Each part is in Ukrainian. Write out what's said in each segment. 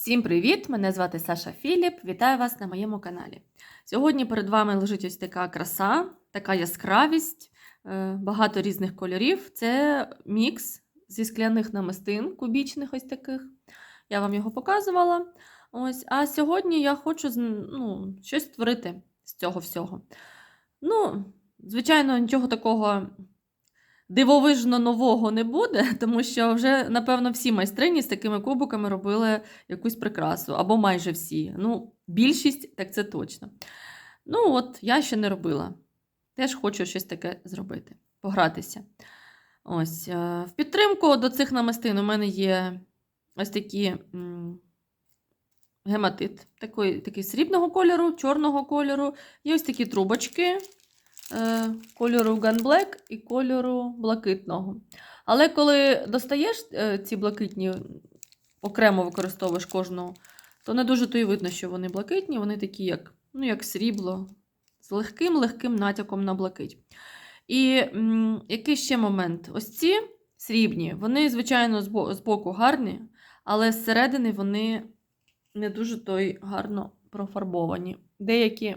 Всім привіт! Мене звати Саша Філіп. Вітаю вас на моєму каналі. Сьогодні перед вами лежить ось така краса, така яскравість, е, багато різних кольорів. Це мікс зі скляних намистин, кубічних ось таких. Я вам його показувала. Ось. А сьогодні я хочу ну, щось створити з цього всього. Ну, звичайно, нічого такого дивовижно нового не буде, тому що вже, напевно, всі майстрині з такими кубиками робили якусь прикрасу, або майже всі. Ну, більшість, так це точно. Ну, от я ще не робила. Теж хочу щось таке зробити, погратися. Ось, е, в підтримку до цих намистин у мене є ось такі гематит, такий, такий срібного кольору, чорного кольору. Є ось такі трубочки кольору Gun Black і кольору блакитного. Але коли достаєш е, ці блакитні, окремо використовуєш кожного, то не дуже то й видно, що вони блакитні, вони такі, як, ну, як срібло, з легким-легким натяком на блакить. І м, який ще момент? Ось ці срібні, вони, звичайно, збо- збоку гарні, але зсередини вони не дуже то й гарно профарбовані. Деякі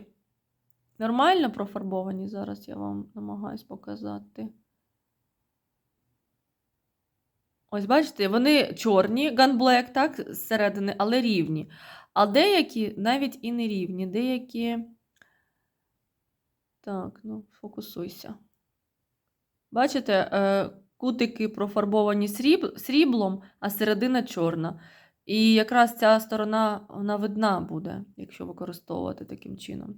нормально профарбовані, зараз я вам намагаюсь показати. Ось бачите, вони чорні, Black, так, зсередини, але рівні. А деякі навіть і не рівні, деякі. Так, ну, фокусуйся. Бачите, е, кутики профарбовані сріб, сріблом, а середина чорна. І якраз ця сторона вона видна буде, якщо використовувати таким чином.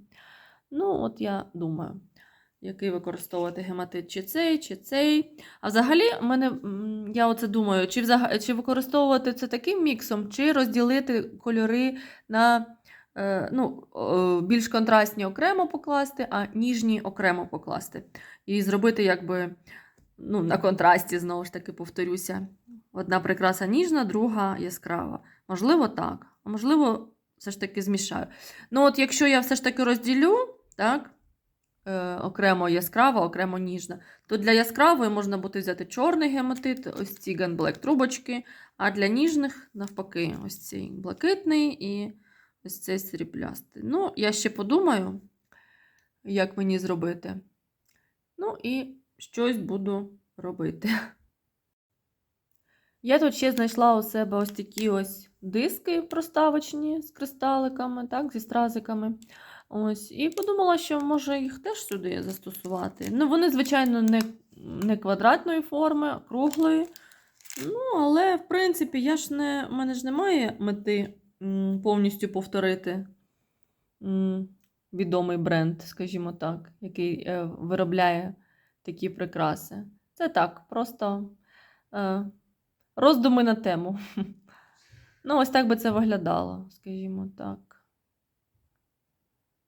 Ну, от я думаю, який використовувати гематит, чи цей, чи цей. А взагалі, мене, я оце думаю, чи, взага- чи використовувати це таким міксом, чи розділити кольори на е, ну, більш контрастні окремо покласти, а ніжні окремо покласти. І зробити, якби ну, на контрасті, знову ж таки, повторюся. Одна прикраса ніжна, друга яскрава. Можливо, так. А можливо, все ж таки змішаю. Ну, от якщо я все ж таки розділю, так, е, окремо яскрава, окремо ніжна, то для яскравої можна буде взяти чорний гематит, ось ці Black трубочки, а для ніжних, навпаки, ось цей блакитний і ось цей сріблястий. Ну, я ще подумаю, як мені зробити. Ну, і щось буду робити. Я тут ще знайшла у себе ось такі ось диски проставочні з кристаликами, так, зі стразиками. Ось, і подумала, що може їх теж сюди застосувати. Ну, вони, звичайно, не, не квадратної форми, а круглої. Ну, але, в принципі, я ж не, в мене ж немає мети повністю повторити відомий бренд, скажімо так, який е, виробляє такі прикраси. Це так, просто е, роздуми на тему. Ну, ось так би це виглядало, скажімо так.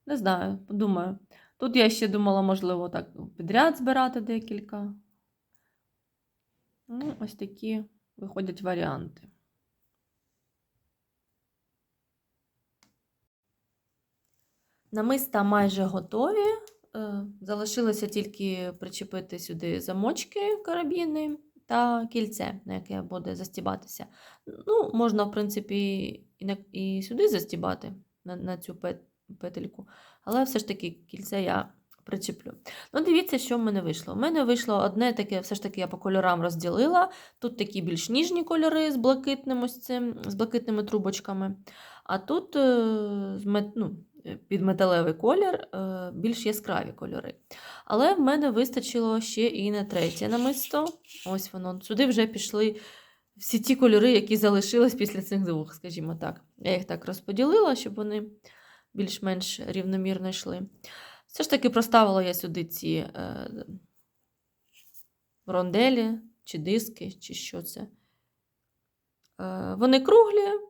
Не знаю, подумаю. Тут я ще думала, можливо, так підряд збирати декілька. Ну, ось такі виходять варіанти. Намиста майже готові. Е, Залишилося тільки причепити сюди замочки карабіни та кільце, на яке буде застібатися. Ну, можна, в принципі, і, сюди застібати на, цю пет, петельку, але все ж таки кільце я причеплю. Ну, дивіться, що в мене вийшло. У мене вийшло одне таке, все ж таки, я по кольорам розділила. Тут такі більш ніжні кольори з блакитним ось цим, з блакитними трубочками. А тут е, ну, під металевий колір е, більш яскраві кольори. Але в мене вистачило ще і на третє намисто. Ось воно. Сюди вже пішли всі ті кольори, які залишились після цих двох, скажімо так. Я їх так розподілила, щоб вони більш-менш рівномірно йшли. Все ж таки проставила я сюди ці е, ронделі, чи диски, чи що це. Е, вони круглі,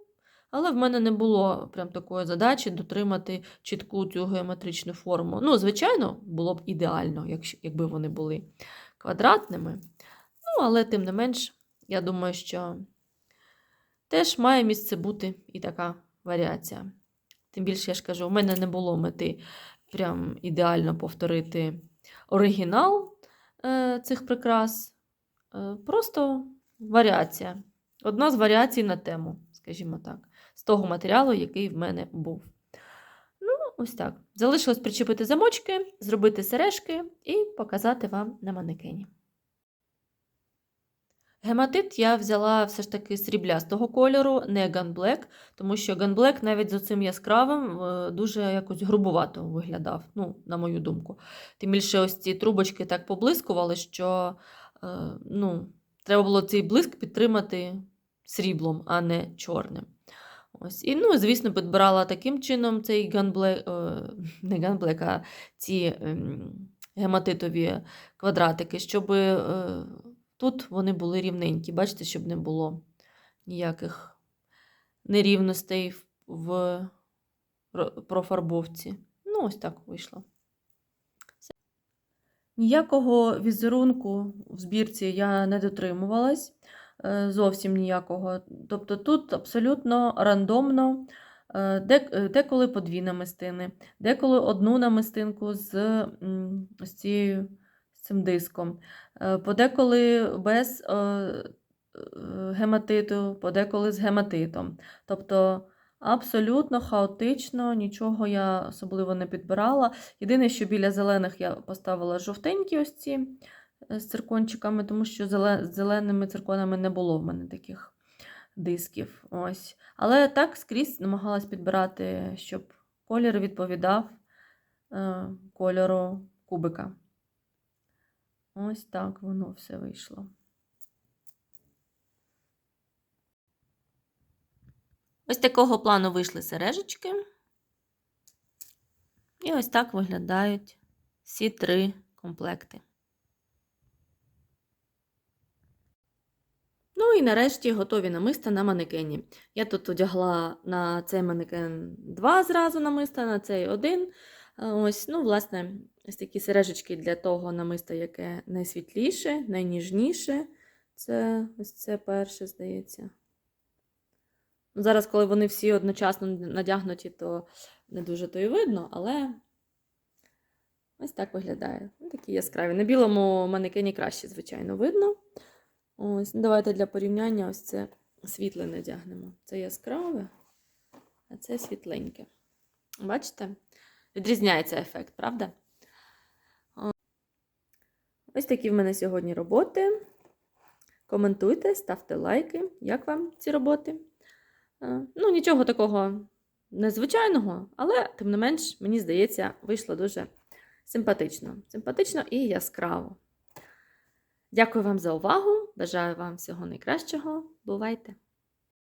але в мене не було прям такої задачі дотримати чітку цю геометричну форму. Ну, звичайно, було б ідеально, якби вони були квадратними. Ну, але тим не менш, я думаю, що теж має місце бути і така варіація. Тим більше, я ж кажу, у мене не було мети прям ідеально повторити оригінал е, цих прикрас. Е, просто варіація. Одна з варіацій на тему, скажімо так. з того матеріалу, який в мене був. Ну, ось так. Залишилось причепити замочки, зробити сережки і показати вам на манекені. Гематит я взяла все ж таки сріблястого кольору, не ганблек, тому що ганблек навіть з цим яскравим е, дуже якось грубувато виглядав, ну, на мою думку. Тим більше ось ці трубочки так поблискували, що е, ну, треба було цей блиск підтримати сріблом, а не чорним. Ось. І, ну, звісно, підбирала таким чином цей ганблек, не ганблек, а ці ем, гематитові квадратики, щоб е, тут вони були рівненькі. Бачите, щоб не було ніяких нерівностей в, профарбовці. Ну, ось так вийшло. Все. Ніякого візерунку в збірці я не дотримувалась. е, Зовсім ніякого. Тобто тут абсолютно рандомно, е, е, деколи по дві намистини, деколи одну намистинку з цією, цим диском, е, подеколи без е, е, гематиту, подеколи з гематитом. Тобто абсолютно хаотично, нічого я особливо не підбирала. Єдине, що біля зелених я поставила жовтенькі ось ці з циркончиками, тому що з зеленими цирконами не було в мене таких дисків. Ось. Але так скрізь намагалась підбирати, щоб колір відповідав кольору кубика. Ось так воно все вийшло. Ось такого плану вийшли сережечки. І ось так виглядають всі три комплекти. Ну і нарешті готові намиста на манекені. Я тут одягла на цей манекен два зразу намиста, на цей один. А Ось, ну, власне, ось такі сережечки для того намиста, яке найсвітліше, найніжніше. Це ось це перше, здається. Ну, Зараз, коли вони всі одночасно надягнуті, то не дуже то і видно, але ось так виглядає. Ну, такі яскраві. На білому манекені краще, звичайно, видно. Ось, ну, давайте для порівняння ось це світле надягнемо. Це яскраве, а це світленьке. Бачите? Відрізняється ефект, правда? Ось такі в мене сьогодні роботи. Коментуйте, ставте лайки. Як вам ці роботи? Е, Ну, нічого такого незвичайного, але, тим не менш, мені здається, вийшло дуже симпатично. Симпатично і яскраво. Дякую вам за увагу. Бажаю вам всього найкращого. Бувайте!